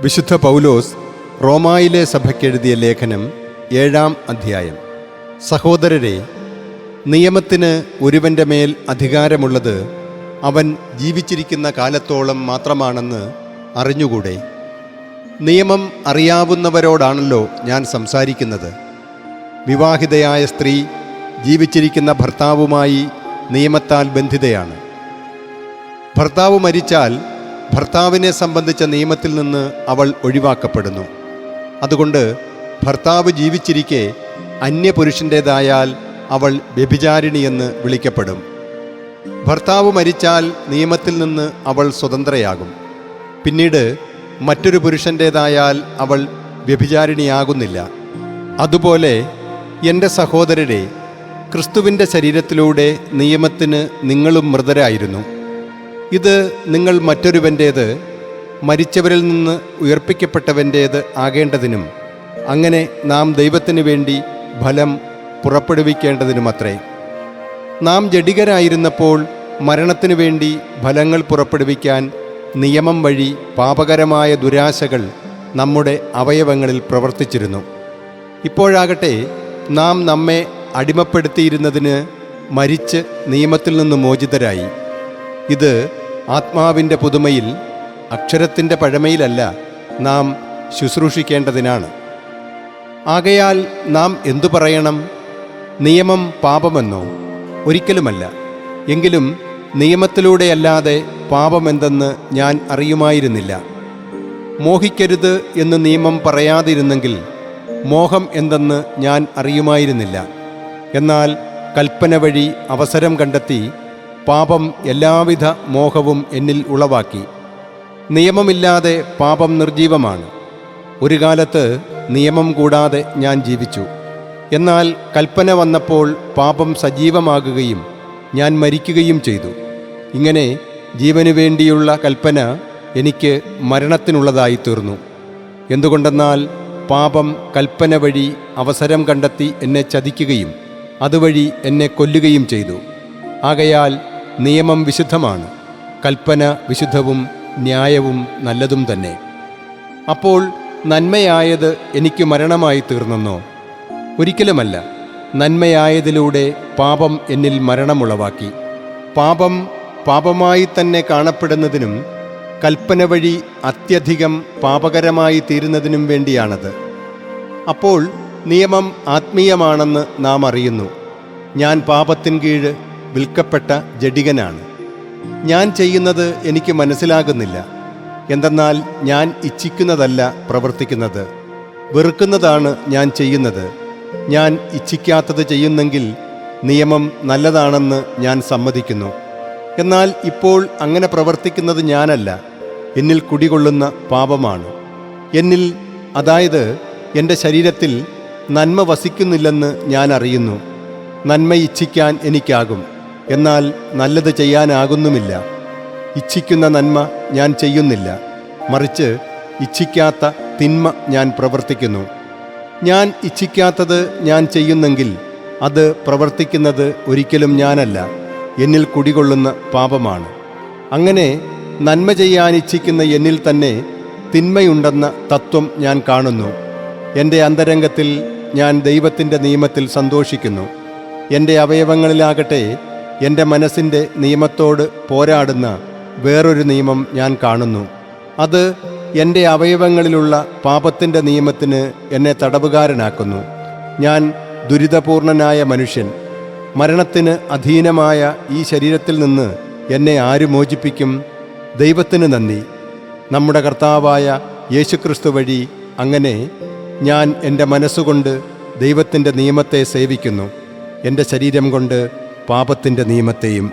വിശുദ്ധ പൗലോസ് റോമായിലെ സഭയ്ക്കെഴുതിയ ലേഖനം ഏഴാം അധ്യായം. സഹോദരരെ നിയമത്തിന് ഒരുവന്റെ മേൽ അധികാരമുള്ളത് അവൻ ജീവിച്ചിരിക്കുന്ന കാലത്തോളം മാത്രമാണെന്ന് അറിഞ്ഞുകൂടെ? നിയമം അറിയാവുന്നവരോടാണല്ലോ ഞാൻ സംസാരിക്കുന്നത്. വിവാഹിതയായ സ്ത്രീ ജീവിച്ചിരിക്കുന്ന ഭർത്താവുമായി നിയമത്താൽ ബന്ധിതയാണ്. ഭർത്താവ് മരിച്ചാൽ ഭർത്താവിനെ സംബന്ധിച്ച നിയമത്തിൽ നിന്ന് അവൾ ഒഴിവാക്കപ്പെടുന്നു. അതുകൊണ്ട് ഭർത്താവ് ജീവിച്ചിരിക്കെ അന്യപുരുഷന്റേതായാൽ അവൾ വ്യഭിചാരിണിയെന്ന് വിളിക്കപ്പെടും. ഭർത്താവ് മരിച്ചാൽ നിയമത്തിൽ നിന്ന് അവൾ സ്വതന്ത്രയാകും. പിന്നീട് മറ്റൊരു പുരുഷന്റേതായാൽ അവൾ വ്യഭിചാരിണിയാകുന്നില്ല. അതുപോലെ എന്റെ സഹോദരരെ ക്രിസ്തുവിന്റെ ശരീരത്തിലൂടെ നിയമത്തിന് നിങ്ങളും മൃതരായിരുന്നു. ഇത് നിങ്ങൾ മറ്റൊരുവന്റേത് മരിച്ചവരിൽ നിന്ന് ഉയർപ്പിക്കപ്പെട്ടവന്റേത് ആകേണ്ടതിനും അങ്ങനെ നാം ദൈവത്തിന് വേണ്ടി ഫലം പുറപ്പെടുവിക്കേണ്ടതിനുമത്രേ. നാം ജഡികരായിരുന്നപ്പോൾ മരണത്തിനു വേണ്ടി ഫലങ്ങൾ പുറപ്പെടുവിക്കാൻ നിയമം വഴി പാപകരമായ ദുരാശകൾ നമ്മുടെ അവയവങ്ങളിൽ പ്രവർത്തിച്ചിരുന്നു. ഇപ്പോഴാകട്ടെ നാം നമ്മെ അടിമപ്പെടുത്തിയിരുന്നതിന് മരിച്ച് നിയമത്തിൽ നിന്ന് മോചിതരായി. ഇത് ആത്മാവിന്റെ പുതുമയിൽ അക്ഷരത്തിന്റെ പഴമയിലല്ല നാം ശുശ്രൂഷിക്കേണ്ടതിനാണ്. ആകയാൽ നാം എന്തു പറയണം? നിയമം പാപമെന്നോ? ഒരിക്കലുമല്ല. എങ്കിലും നിയമത്തിലൂടെയല്ലാതെ പാപമെന്തെന്ന് ഞാൻ അറിയുമായിരുന്നില്ല. മോഹിക്കരുത് എന്ന് നിയമം പറയാതിരുന്നെങ്കിൽ മോഹം എന്തെന്ന് ഞാൻ അറിയുമായിരുന്നില്ല. എന്നാൽ കൽപ്പന വഴി അവസരം കണ്ടെത്തി പാപം എല്ലാവിധ മോഹവും എന്നിൽ ഉളവാക്കി. നിയമമില്ലാതെ പാപം നിർജീവമാണ്. ഒരു കാലത്ത് നിയമം കൂടാതെ ഞാൻ ജീവിച്ചു. എന്നാൽ കൽപ്പന വന്നപ്പോൾ പാപം സജീവമാകുകയും ഞാൻ മരിക്കുകയും ചെയ്തു. ഇങ്ങനെ ജീവനു വേണ്ടിയുള്ള കൽപ്പന എനിക്ക് മരണത്തിനുള്ളതായി തീർന്നു. എന്തുകൊണ്ടെന്നാൽ പാപം കൽപ്പന വഴി അവസരം കണ്ടെത്തി എന്നെ ചതിക്കുകയും അതുവഴി എന്നെ കൊല്ലുകയും ചെയ്തു. ആകയാൽ നിയമം വിശുദ്ധമാണ്. കൽപ്പന വിശുദ്ധവും ന്യായവും നല്ലതും തന്നെ. അപ്പോൾ നന്മയായത് എനിക്ക് മരണമായി തീർന്നെന്നോ? ഒരിക്കലുമല്ല. നന്മയായതിലൂടെ പാപം എന്നിൽ മരണമുളവാക്കി. പാപം പാപമായി തന്നെ കാണപ്പെടുന്നതിനും കൽപ്പന വഴി അത്യധികം പാപകരമായി തീരുന്നതിനും വേണ്ടിയാണത്. അപ്പോൾ നിയമം ആത്മീയമാണെന്ന് നാം അറിയുന്നു. ഞാൻ പാപത്തിൻ കീഴ് വിൽക്കപ്പെട്ട ജഡികനാണ്. ഞാൻ ചെയ്യുന്നത് എനിക്ക് മനസ്സിലാകുന്നില്ല. എന്തെന്നാൽ ഞാൻ ഇച്ഛിക്കുന്നതല്ല പ്രവർത്തിക്കുന്നത്. വെറുക്കുന്നതാണ് ഞാൻ ചെയ്യുന്നത്. ഞാൻ ഇച്ഛിക്കാത്തത് ചെയ്യുന്നെങ്കിൽ നിയമം നല്ലതാണെന്ന് ഞാൻ സമ്മതിക്കുന്നു. എന്നാൽ ഇപ്പോൾ അങ്ങനെ പ്രവർത്തിക്കുന്നത് ഞാനല്ല. എന്നിൽ കുടികൊള്ളുന്ന പാപമാണ്. എന്നിൽ അതായത് എന്റെ ശരീരത്തിൽ നന്മ വസിക്കുന്നില്ലെന്ന് ഞാൻ അറിയുന്നു. നന്മ ഇച്ഛിക്കാൻ എനിക്കാകും. എന്നാൽ നല്ലത് ചെയ്യാനാകുന്നുമില്ല. ഇച്ഛിക്കുന്ന നന്മ ഞാൻ ചെയ്യുന്നില്ല. മറിച്ച് ഇച്ഛിക്കാത്ത തിന്മ ഞാൻ പ്രവർത്തിക്കുന്നു. ഞാൻ ഇച്ഛിക്കാത്തത് ഞാൻ ചെയ്യുന്നെങ്കിൽ അത് പ്രവർത്തിക്കുന്നത് ഒരിക്കലും ഞാനല്ല. എന്നിൽ കുടികൊള്ളുന്ന പാപമാണ്. അങ്ങനെ നന്മ ചെയ്യാൻ ഇച്ഛിക്കുന്ന എന്നിൽ തന്നെ തിന്മയുണ്ടെന്ന തത്വം ഞാൻ കാണുന്നു. എന്റെ അന്തരംഗത്തിൽ ഞാൻ ദൈവത്തിന്റെ നിയമത്തിൽ സന്തോഷിക്കുന്നു. എന്റെ അവയവങ്ങളിലാകട്ടെ എന്റെ മനസ്സിന്റെ നിയമത്തോട് പോരാടുന്ന വേറൊരു നിയമം ഞാൻ കാണുന്നു. അത് എന്റെ അവയവങ്ങളിലുള്ള പാപത്തിന്റെ നിയമത്തിന് എന്നെ തടവുകാരനാക്കുന്നു. ഞാൻ ദുരിതപൂർണനായ മനുഷ്യൻ. മരണത്തിന് അധീനമായ ഈ ശരീരത്തിൽ നിന്ന് എന്നെ ആര് മോചിപ്പിക്കും? ദൈവത്തിന് നന്ദി. നമ്മുടെ കർത്താവായ യേശുക്രിസ്തു വഴി അങ്ങനെ ഞാൻ എന്റെ മനസ്സുകൊണ്ട് ദൈവത്തിന്റെ നിയമത്തെ സേവിക്കുന്നു. എന്റെ ശരീരം കൊണ്ട് പാപത്തിന്റെ നിയമത്തെയും